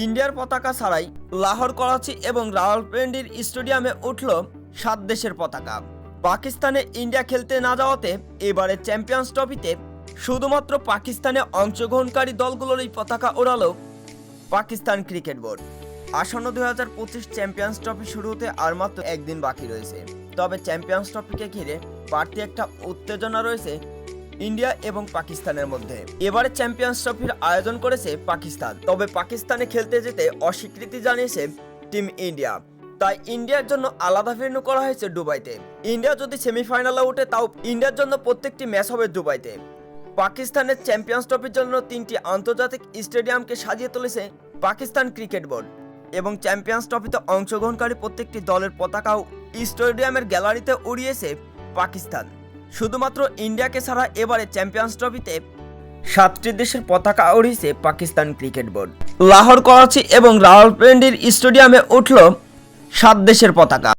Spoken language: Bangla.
ইন্ডিয়ার পতাকা ছাড়াই লাহোর, করাচি এবং রাওয়ালপিন্ডির স্টেডিয়ামে উঠল সাত দেশের পতাকা। পাকিস্তানে ইন্ডিয়া খেলতে না যাওয়াতে এবারে চ্যাম্পিয়ন্স ট্রফিতে শুধুমাত্র পাকিস্তানে অংশগ্রহণকারী দলগুলোরই পতাকা ওড়ালো পাকিস্তান ক্রিকেট বোর্ড। আসন্ন দুই হাজার পঁচিশ চ্যাম্পিয়ন্স ট্রফি শুরু হতে আর মাত্র একদিন বাকি রয়েছে। তবে চ্যাম্পিয়ন্স ট্রফিকে ঘিরে বাড়তি একটা উত্তেজনা রয়েছে ইন্ডিয়া এবং পাকিস্তানের মধ্যে। এবারে চ্যাম্পিয়ন্স ট্রফির আয়োজন করেছে পাকিস্তান। তবে পাকিস্তানে খেলতে যেতে অস্বীকৃতি জানিয়েছে টিম ইন্ডিয়া তাই ইন্ডিয়ার জন্য আলাদা ভেন্যু করা হয়েছে দুবাইতে। ইন্ডিয়া যদি সেমিফাইনালে ওঠে, তাও ইন্ডিয়ার জন্য প্রত্যেকটি ম্যাচ হবে দুবাইতে। পাকিস্তানের চ্যাম্পিয়ন্স ট্রফির জন্য তিনটি আন্তর্জাতিক স্টেডিয়ামকে সাজিয়ে তুলেছে পাকিস্তান ক্রিকেট বোর্ড। এবং চ্যাম্পিয়ন্স ট্রফিতে অংশগ্রহণকারী প্রত্যেকটি দলের পতাকাও স্টেডিয়ামের গ্যালারিতে উড়িয়েছে পাকিস্তান। শুধুমাত্র ইন্ডিয়াকে ছাড়া এবারে চ্যাম্পিয়ন্স ট্রফিতে সাতটি দেশের পতাকা উড়িয়েছে পাকিস্তান ক্রিকেট বোর্ড। লাহোর করাচি এবং রাওয়ালপিন্ডির স্টেডিয়ামে উঠল সাত দেশের পতাকা।